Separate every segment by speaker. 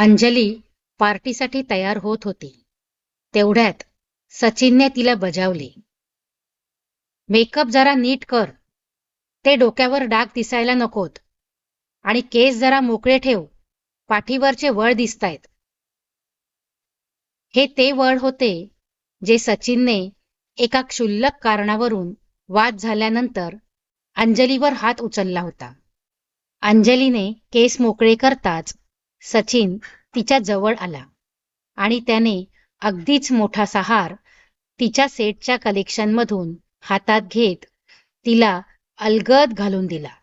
Speaker 1: अंजली पार्टीसाठी तयार होत होती. तेवढ्यात सचिनने तिला बजावले. मेकअप जरा नीट कर. ते डोक्यावर डाग दिसायला नकोत. आणि केस जरा मोकळे ठेव. पाठीवरचे वळ दिसतायत. हे ते वळ होते जे सचिनने एका क्षुल्लक कारणावरून वाद झाल्यानंतर अंजलीवर हात उचलला होता. अंजलीने केस मोकळे करताच सचिन तिच्या जवळ आला. आणि त्याने अगदीच मोठा सहार तिच्या सेटच्या कलेक्शनमधून हातात घेत तिला अलगद घालून दिला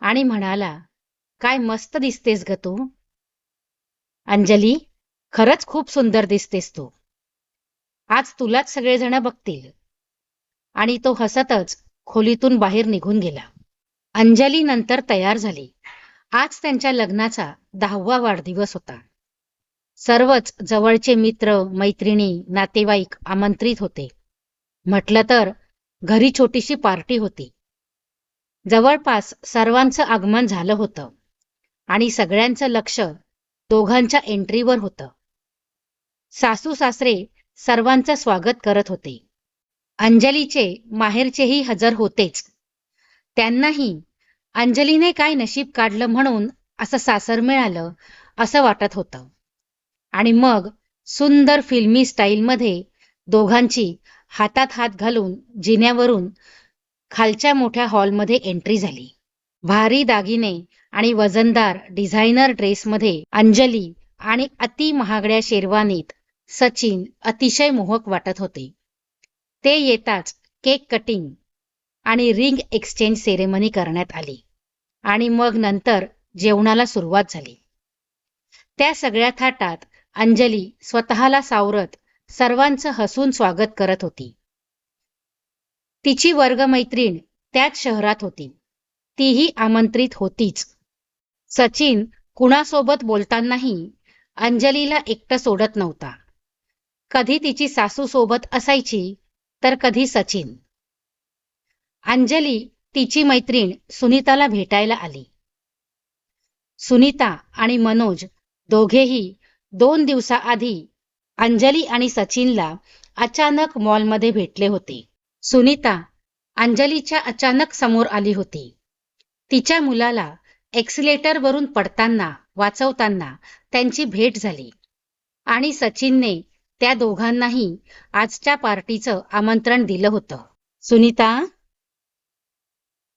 Speaker 1: आणि म्हणाला काय मस्त दिसतेस ग तू. अंजली खरंच खूप सुंदर दिसतेस तू. आज तुलाच सगळेजण बघतील. आणि तो हसतच खोलीतून बाहेर निघून गेला. अंजली नंतर तयार झाली. आज त्यांच्या लग्नाचा दहावा वाढदिवस होता. सर्वच जवळचे मित्र मैत्रिणी नातेवाईक आमंत्रित होते. म्हटलं तर घरी छोटीशी पार्टी होती. जवळपास सर्वांचं आगमन झालं होतं आणि सगळ्यांचं लक्ष दोघांच्या एंट्रीवर होतं. सासू सासरे सर्वांचं स्वागत करत होते. अंजलीचे माहेरचेही हजर होतेच. त्यांनाही अंजलीने काय नशीब काढलं म्हणून असं सासर मिळालं असं वाटत होतं. आणि मग सुंदर फिल्मी स्टाईलमध्ये दोघांची हातात हात घालून जिन्यावरून खालच्या मोठ्या हॉलमध्ये एंट्री झाली. भारी दागिने आणि वजनदार डिझायनर ड्रेसमध्ये अंजली आणि अति महागड्या शेरवानीत सचिन अतिशय मोहक वाटत होते. ते येताच केक कटिंग आणि रिंग एक्सचेंज सेरेमनी करण्यात आली. आणि मग नंतर जेवणाला सुरुवात झाली. त्या सगळ्या थाटात अंजली स्वतःला सावरत सर्वांचं हसून स्वागत करत होती. तिची वर्गमैत्रीण त्याच शहरात होती. तीही आमंत्रित होतीच. सचिन कुणासोबत बोलतानाही अंजलीला एकटं सोडत नव्हता. कधी तिची सासू सोबत असायची तर कधी सचिन. अंजली तिची मैत्रीण सुनीताला भेटायला आली. सुनीता आणि मनोज दोघेही दोन दिवसाआधी अंजली आणि सचिनला अचानक मॉलमध्ये भेटले होते. सुनीता अंजलीच्या अचानक समोर आली होती. तिच्या मुलाला एक्सिलेटरवरून पडताना वाचवताना त्यांची भेट झाली आणि सचिनने त्या दोघांनाही आजच्या पार्टीचं आमंत्रण दिलं होतं. सुनीता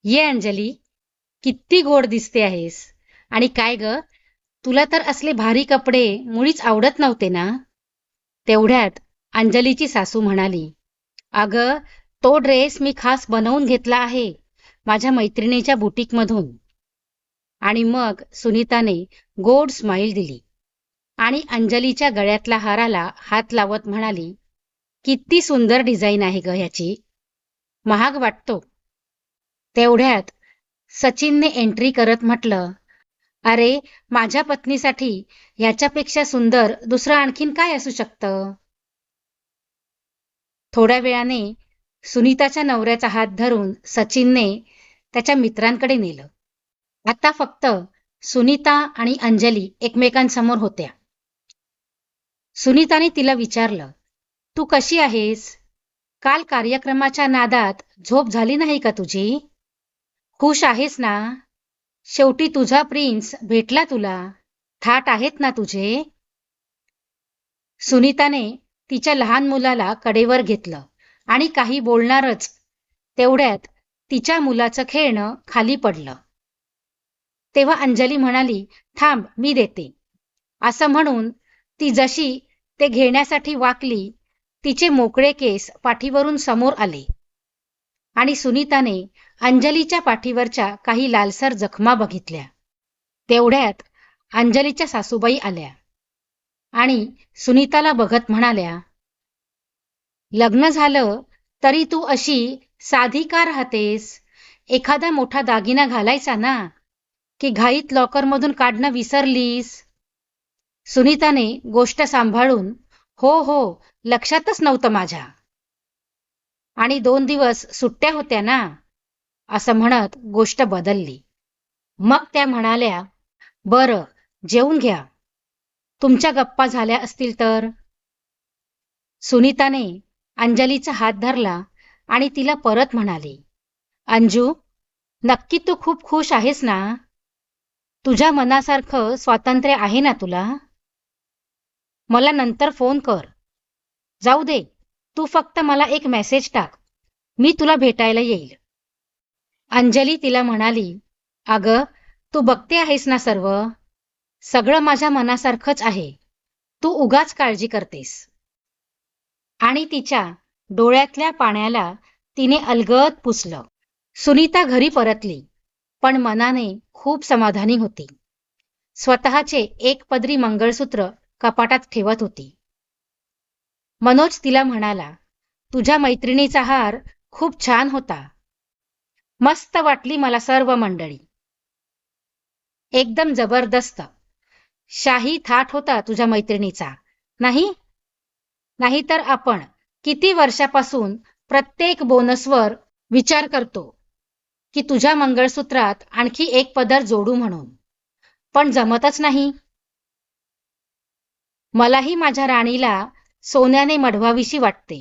Speaker 1: ये अंजली किती गोड दिसते आहेस. आणि काय ग तुला तर असले भारी कपडे मुळीच आवडत नव्हते ना? तेवढ्यात अंजलीची सासू म्हणाली अगं तो ड्रेस मी खास बनवून घेतला आहे माझ्या मैत्रिणीच्या बुटीकमधून. आणि मग सुनीताने गोड स्माईल दिली. आणि अंजलीच्या गळ्यातल्या हाराला हात लावत म्हणाली किती सुंदर डिझाईन आहे ग ह्याची. महाग वाटतो. तेवढ्यात सचिनने एंट्री करत म्हटलं अरे माझ्या पत्नीसाठी याच्यापेक्षा सुंदर दुसरं आणखीन काय असू शकतं? थोड्या वेळाने सुनीताच्या नवऱ्याचा हात धरून सचिनने त्याच्या मित्रांकडे नेलं. आता फक्त सुनीता आणि अंजली एकमेकांसमोर होत्या. सुनीताने तिला विचारलं तू कशी आहेस? काल कार्यक्रमाच्या नादात झोप झाली नाही का तुझी? खुश आहेस ना? शेवटी तुझा प्रिन्स भेटला तुला. थाट आहेत ना तुझे? सुनीताने तिच्या लहान मुलाला कडेवर घेतलं आणि काही बोलणारच तेवढ्यात तिच्या मुलाचं खेळणं खाली पडलं. तेव्हा अंजली म्हणाली थांब मी देते. असं म्हणून ती जशी ते घेण्यासाठी वाकली तिचे मोकळे केस पाठीवरून समोर आले. आणि सुनीताने अंजलीच्या पाठीवरच्या काही लालसर जखमा बघितल्या. तेवढ्यात अंजलीच्या सासूबाई आल्या आणि सुनीताला बघत म्हणाल्या लग्न झालं तरी तू अशी साधी का राहतेस? एखादा मोठा दागिना घालायचा ना? की घाईत लॉकरमधून काढणं विसरलीस? सुनीताने गोष्ट सांभाळून हो हो लक्षातच नव्हतं माझ्या. आणि दोन दिवस सुट्ट्या होत्या ना असं म्हणत गोष्ट बदलली. मग त्या म्हणाल्या बरं जेवून घ्या. तुमच्या गप्पा झाल्या असतील तर. सुनीताने अंजलीचा हात धरला आणि तिला परत म्हणाली अंजू नक्की तू खूप खुश आहेस ना? तुझ्या मनासारखं स्वातंत्र्य आहे ना तुला? मला नंतर फोन कर. जाऊ दे. तू फक्त मला एक मेसेज टाक. मी तुला भेटायला येईल. अंजली तिला म्हणाली अगं तू बघते आहेस ना सर्व? सगळं माझ्या मनासारखंच आहे. तू उगाच काळजी करतेस. आणि तिच्या डोळ्यातल्या पाण्याला तिने अलगद पुसलं. सुनीता घरी परतली पण मनाने खूप समाधानी होती. स्वतःचे एक पदरी मंगळसूत्र कपाटात ठेवत होती. मनोज तिला म्हणाला तुझ्या मैत्रिणीचा हार खूप छान होता. मस्त वाटली मला सर्व मंडळी. एकदम जबरदस्त. शाही थाट होता तुझ्या मैत्रिणीचा नाही? नाहीतर आपण किती वर्षापासून प्रत्येक बोनसवर विचार करतो की तुझ्या मंगळसूत्रात आणखी एक पदर जोडू म्हणून. पण जमतच नाही. मलाही माझ्या राणीला सोन्याने मढवावीशी वाटते.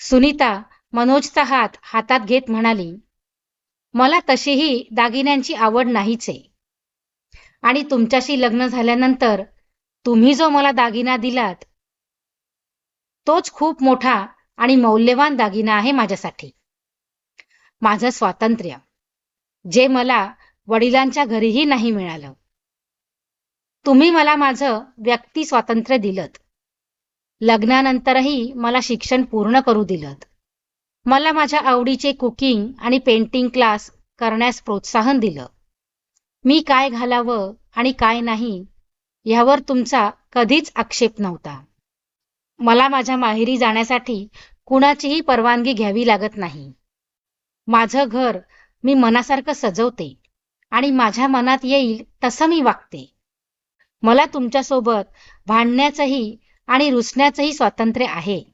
Speaker 1: सुनीता मनोजचा हात हातात घेत म्हणाली मला तशीही दागिन्यांची आवड नाहीच. आहे आणि तुमच्याशी लग्न झाल्यानंतर तुम्ही जो मला दागिना दिलात तोच खूप मोठा आणि मौल्यवान दागिना आहे माझ्यासाठी. माझं स्वातंत्र्य जे मला वडिलांच्या घरीही नाही मिळालं. तुम्ही मला माझं व्यक्ती स्वातंत्र्य दिलत. लग्नानंतरही मला शिक्षण पूर्ण करू दिलत. मला माझ्या आवडीचे कुकिंग आणि पेंटिंग क्लास करण्यास प्रोत्साहन दिलं. मी काय घालावं आणि काय नाही यावर तुमचा कधीच आक्षेप नव्हता. मला माझ्या माहेरी जाण्यासाठी कुणाचीही परवानगी घ्यावी लागत नाही. माझं घर मी मनासारखं सजवते आणि माझ्या मनात येईल तसं मी वागते. मला तुमच्यासोबत भांडण्याचंही आणि रुसण्याचंही स्वातंत्र्य आहे.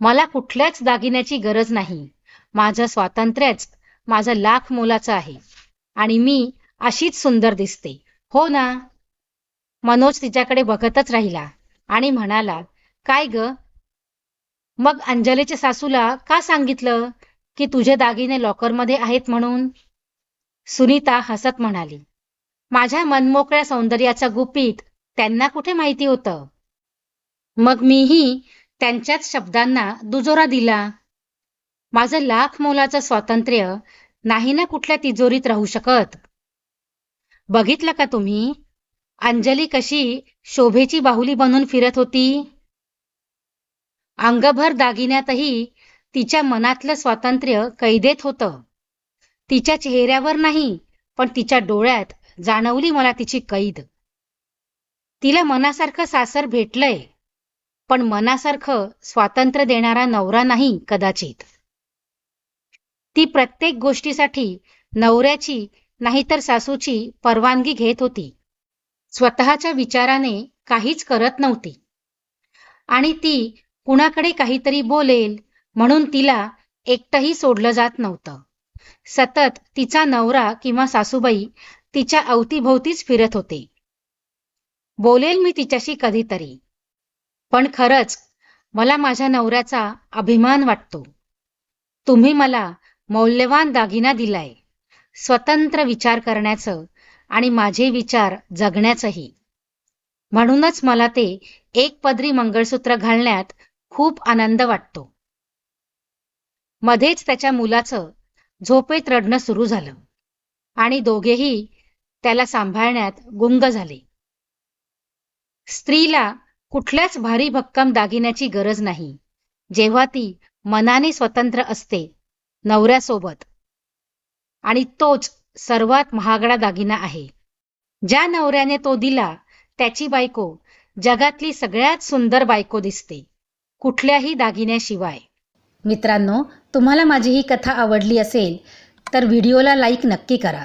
Speaker 1: मला कुठल्याच दागिन्याची गरज नाही. माझं स्वातंत्र्यच माझं लाख मोलाचं आहे. आणि मी अशीच सुंदर दिसते. हो ना? मनोज तिच्याकडे बघतच राहिला आणि म्हणाला काय ग? मग अंजलीच्या सासूला का सांगितलं की तुझे दागिने लॉकरमध्ये आहेत म्हणून? सुनीता हसत म्हणाली माझ्या मनमोकळ्या सौंदर्याचं गुपित त्यांना कुठे माहिती होतं? मग मीही त्यांच्याच शब्दांना दुजोरा दिला. माझं लाख मोलाचं स्वातंत्र्य नाही ना कुठल्या तिजोरीत राहू शकत. बघितलं का तुम्ही? अंजली कशी शोभेची बाहुली बनून फिरत होती. अंगभर दागिन्यातही तिच्या मनातलं स्वातंत्र्य कैदेत होतं. तिच्या चेहऱ्यावर नाही पण तिच्या डोळ्यात जाणवली मला तिची कैद. तिला मनासारखं सासर भेटलंय पण मनासारखं स्वातंत्र्य देणारा नवरा नाही कदाचित. ती प्रत्येक गोष्टीसाठी नवऱ्याची नाहीतर सासूची परवानगी घेत होती. स्वतःच्या विचाराने काहीच करत नव्हती. आणि ती कुणाकडे काहीतरी बोलेल म्हणून तिला एकटंही सोडलं जात नव्हतं. सतत तिचा नवरा किंवा सासूबाई तिच्या अवतीभोवतीच फिरत होते. बोलेल मी तिच्याशी कधीतरी. पण खरंच मला माझ्या नवऱ्याचा अभिमान वाटतो. तुम्ही मला मौल्यवान दागिना दिलाय. स्वतंत्र विचार करण्याचं आणि माझे विचार जगण्याचंही. म्हणूनच मला ते एक पदरी मंगळसूत्र घालण्यात खूप आनंद वाटतो. मध्येच त्याच्या मुलाचं झोपेत रडणं सुरू झालं. आणि दोघेही त्याला सांभाळण्यात गुंग झाले. स्त्रीला कुठल्याच भारी भक्कम दागिन्याची गरज नाही. जेव्हा ती मनाने स्वतंत्र असते नवऱ्यासोबत. आणि तोच सर्वात महागडा दागिना आहे. ज्या नवऱ्याने तो दिला त्याची बायको जगातली सगळ्यात सुंदर बायको दिसते कुठल्याही दागिन्याशिवाय. मित्रांनो तुम्हाला माझी ही कथा आवडली असेल तर व्हिडिओला लाईक नक्की करा.